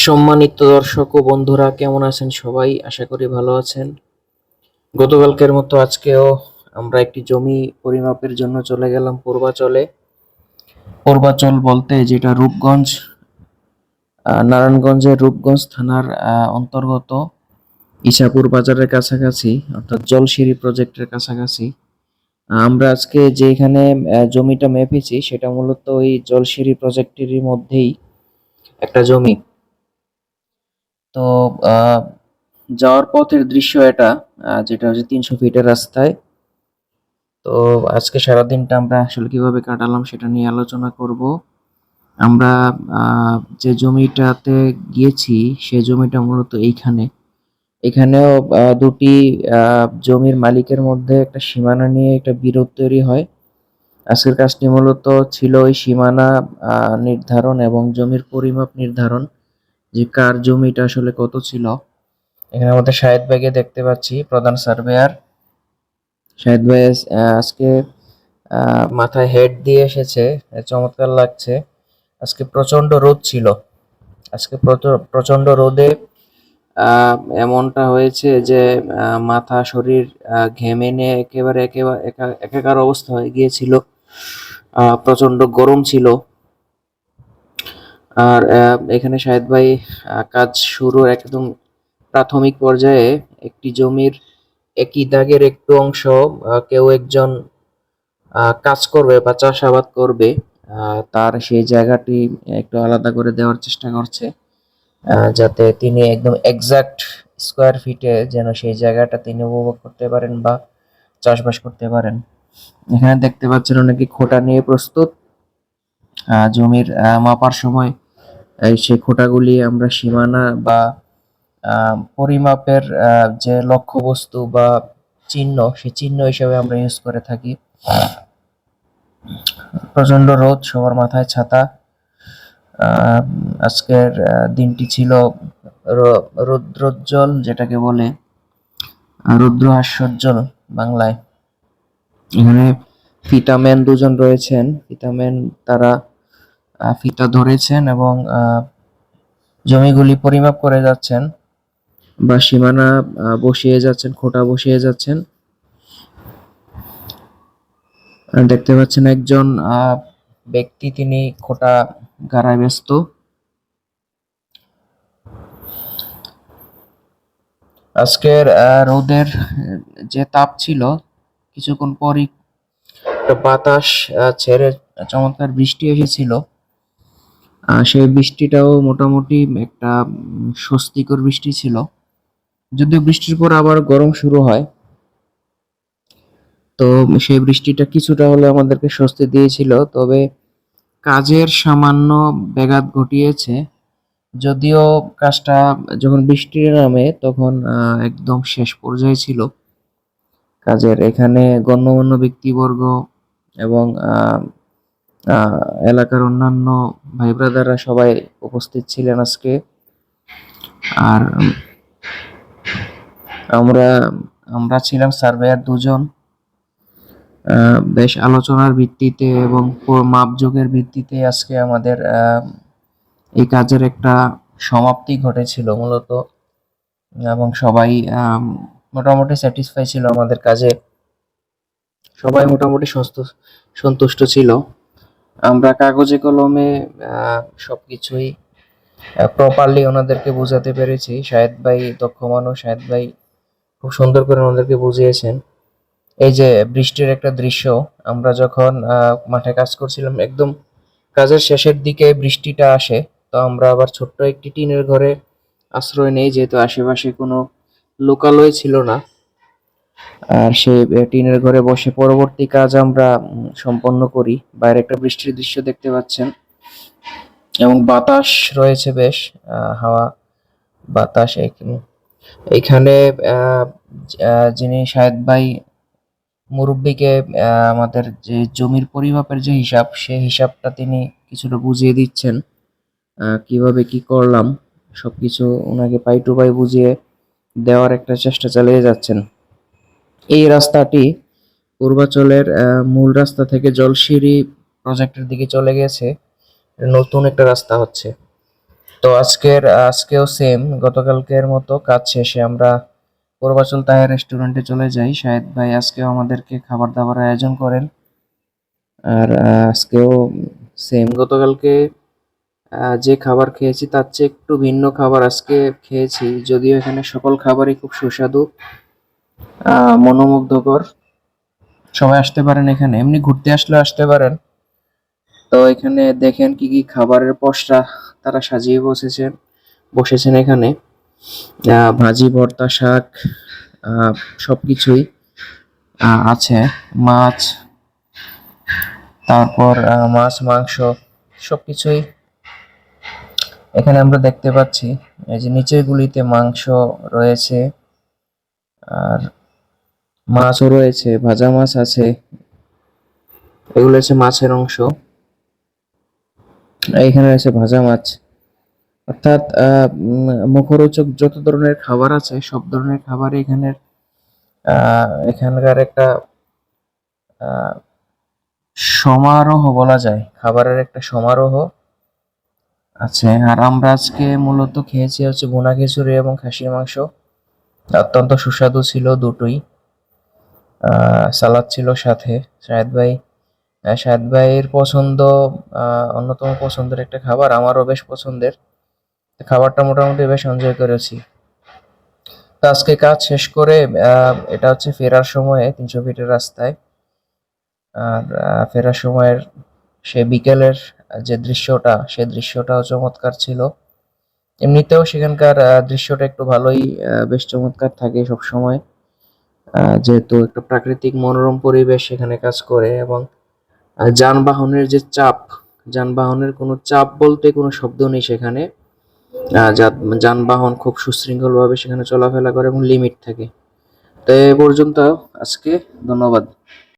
সম্মানিত দর্শক ও বন্ধুরা, কেমন আছেন সবাই? আশা করি ভালো আছেন। গতকালকের মতো আজকেও আমরা একটি জমি পরিমাপের জন্য চলে গেলাম পূর্বাচলে। পূর্বাচল বলতে যেটা রূপগঞ্জ নারায়ণগঞ্জের রূপগঞ্জ থানার অন্তর্গত ইসাপুর বাজারের কাছাকাছি, অর্থাৎ জলসিঁড়ি প্রজেক্টের কাছাকাছি। আমরা আজকে যেখানে জমিটা মেপেছি, সেটা মূলত ওই জলসিঁড়ি প্রজেক্টেরই মধ্যেই একটা জমি। তো যাওয়ার পথের দৃশ্য এটা যেটা হচ্ছে তিনশো ফিটের রাস্তায়। তো, আজকে সারাদিনটা আমরা আসলে কীভাবে কাটালাম সেটা নিয়ে আলোচনা করব। আমরা যে জমিটাতে গিয়েছি, সে জমিটা মূলত এইখানে। এখানেও দুটি জমির মালিকের মধ্যে একটা সীমানা নিয়ে একটা বিরোধ তৈরি হয়। আজকের কাজটি মূলত ছিল ওই সীমানা নির্ধারণ এবং জমির পরিমাপ নির্ধারণ। যে কার জমিটা আসলে কত ছিল? এখানে আমাদের শাহেদ ভাইকে দেখতে পাচ্ছি প্রধান সার্ভেয়ার। শাহেদ ভাই আজকে মাথায় হেড দিয়ে এসেছে চমৎকার লাগছে। আজকে প্রচণ্ড রোদ ছিল। আজকে প্রচ- প্রচণ্ড রোদে আহ, এমনটা হয়েছে যে মাথা শরীর ঘেমে নিয়ে একেবারে একেবারে একা- একাকার অবস্থা হয়ে গিয়েছিল। আহ, প্রচণ্ড গরম ছিল। আর এখানে শাহেদ ভাই কাজ শুরুর একদম প্রাথমিক পর্যায়ে একটি জমির একই দাগের একটু অংশ কেউ একজন কাজ করবে বা চাষাবাদ করবে তার সেই জায়গাটি একটু আলাদা করে দেওয়ার চেষ্টা করছে যাতে তিনি একদম এক্সাক্ট স্কোয়ার ফিটে যেন সেই জায়গাটা তিনি উপভোগ করতে পারেন বা চাষবাস করতে পারেন। এখানে দেখতে পাচ্ছেন অনেকে খোটা নিয়ে প্রস্তুত জমির মাপার সময় সেই খোটাগুলি আমরা সীমানা বা পরিমাপের যে লক্ষ্যবস্তু বা চিহ্ন সেই চিহ্ন হিসেবে আমরা ইউজ করে থাকি। প্রচণ্ড রোদ সবার মাথায় ছাতা। আজকের দিনটি ছিল রৌদ্রোজ্জ্বল যেটাকে বলে আহ, রুদ্র হাস্যোজ্জ্বল বাংলায়। এখানে ফিতাম্যান দুজন রয়েছেন। ফিতাম্যান তারা ফিতা ধরেছেন এবং জমিগুলি পরিমাপ করে যাচ্ছেন বা সীমানা বসিয়ে যাচ্ছেন, খোটা বসিয়ে যাচ্ছেন। দেখতে পাচ্ছেন একজন ব্যক্তি, তিনি খোটা গাড়ায় ব্যস্ত। আজকের রোদের যে তাপ ছিল, কিছুক্ষণ পরই বাতাস ছেড়ে চমৎকার বৃষ্টি এসেছিল। সেই বৃষ্টিটাও মোটামুটি একটা স্বস্তিকর বৃষ্টি ছিল। যদিও বৃষ্টির পর আবার গরম শুরু হয়। তো সেই বৃষ্টিটা কিছুটা হলে আমাদেরকে স্বস্তি দিয়েছিল। তবে কাজের সামান্য ব্যাঘাত ঘটিয়েছে। যদিও কাজটা যখন বৃষ্টি নামে তখন একদম শেষ পর্যায়ে ছিল। কাজের এখানে গণ্যমান্য ব্যক্তিবর্গ এবং এলাকার অন্যান্য ভাই ব্রাদাররা সবাই উপস্থিত ছিলেন আজকে। আর আমরা আমরা ছিলাম সার্ভেয়ার দুজন। বেশ আলোচনার ভিত্তিতে এবং মাপযোগের ভিত্তিতে আজকে আমাদের এই কাজের একটা সমাপ্তি ঘটেছিল মূলত। এবং সবাই মোটামুটি স্যাটিসফাই ছিল আমাদের কাজে। সবাই মোটামুটি সন্তুষ্ট ছিল। আমরা কাগজে কলমে সবকিছুই প্রপারলি ওনাদেরকে বোঝাতে পেরেছি। শাহেদ ভাই দক্ষ মানুষ, শাহেদ ভাই খুব সুন্দর করে ওনাদেরকে বুঝিয়েছেন। এই যে বৃষ্টির একটা দৃশ্য, আমরা যখন মাঠে কাজ করছিলাম, একদম কাজের শেষের দিকে বৃষ্টিটা আসে, তো আমরা আবার ছোট্ট একটি টিনের ঘরে আশ্রয় নেই, যেহেতু আশেপাশে কোনো লোকালয় ছিল না। আর সেই টিনের ঘরে বসে পরবর্তী কাজ আমরা সম্পন্ন করি। বাইরে একটা বৃষ্টির দৃশ্য দেখতে পাচ্ছেন। এবং বাতাস রয়েছে বেশ হাওয়া, বাতাস এখানে যিনি শাহেদ ভাই মুরব্বিকে আমাদের যে জমির পরিমাপের যে হিসাব সেই হিসাবটা তিনি কিছুটা বুঝিয়ে দিচ্ছেন। কীভাবে কি করলাম, সবকিছু ওনাকে পাই টু পাই বুঝিয়ে দেওয়ার একটা চেষ্টা চালিয়ে যাচ্ছেন। এই রাস্তাটি পূর্বাচলের মূল রাস্তা থেকে জলসিঁড়ি প্রজেক্টের দিকে চলে গেছে। নতুন একটা রাস্তা হচ্ছে। তো আজকের, আজকেও সেম গতকালকের মতো কাজ শেষে আমরা পূর্বাচল তাহের রেস্টুরেন্টে চলে যাই। শাহেদ ভাই আজকেও আমাদেরকে খাবার দাবার আয়োজন করেন। আর আজকেও সেম গতকালকে যে খাবার খেয়েছি তার চেয়ে একটু ভিন্ন খাবার আজকে খেয়েছি। যদিও এখানে সকল খাবারই খুব সুস্বাদু। মনোমুগ্ধকর। সবাই আসতে পারেন এখানে এমনি ঘুরতে আসলে আসতে পারেন। তো এখানে দেখেন কি কি খাবারের পসরা তারা সাজিয়ে বসেছেন বসেছেন এখানে। ভাজি ভর্তা শাক আহ, সবকিছুই আহ, আছে। মাছ তারপর মাছ মাংস সবকিছুই এখানে আমরা দেখতে পাচ্ছি। এই যে নিচের গুলিতে মাংস রয়েছে আর মাছও রয়েছে, ভাজা মাছ আছে। এগুলো হচ্ছে মাছের অংশ। এখানে রয়েছে ভাজা মাছ। অর্থাৎ মুখরোচক যত ধরনের খাবার আছে, সব ধরনের খাবার এখানের এখানকার একটা সমারোহ বলা যায়। খাবারের একটা সমারোহ আছে। আর আমরা আজকে মূলত খেয়েছি হচ্ছে বোনা খিচুড়ি এবং খাসির মাংস। অত্যন্ত সুস্বাদু ছিল দুটোই। সালাদ ছিল সাথে। শাহেদ ভাই শাহেদ ভাইয়ের পছন্দ অন্যতম পছন্দের একটা খাবার, আমারও বেশ পছন্দের। খাবারটা মোটামুটি বেশ এনজয় করেছি। তো আজকে কাজ শেষ করে এটা হচ্ছে ফেরার সময়ে, তিনশো ফিটের রাস্তায়। আর ফেরার সময়ের সে বিকেলের যে দৃশ্যটা, সে দৃশ্যটাও চমৎকার ছিল। এমনিতেও সেখানকার দৃশ্যটা একটু ভালোই বেশ চমৎকার থাকে সব সময় যেহেতু একটা প্রাকৃতিক মনোরম পরিবেশ সেখানে কাজ করে এবং যানবাহনের যে চাপ, যানবাহনের কোনো চাপ বলতে কোনো শব্দ নেই সেখানে। যানবাহন খুব সুশৃঙ্খলভাবে সেখানে চলাফেরা করে এবং লিমিট থাকে। তো এ পর্যন্ত আজকে ধন্যবাদ।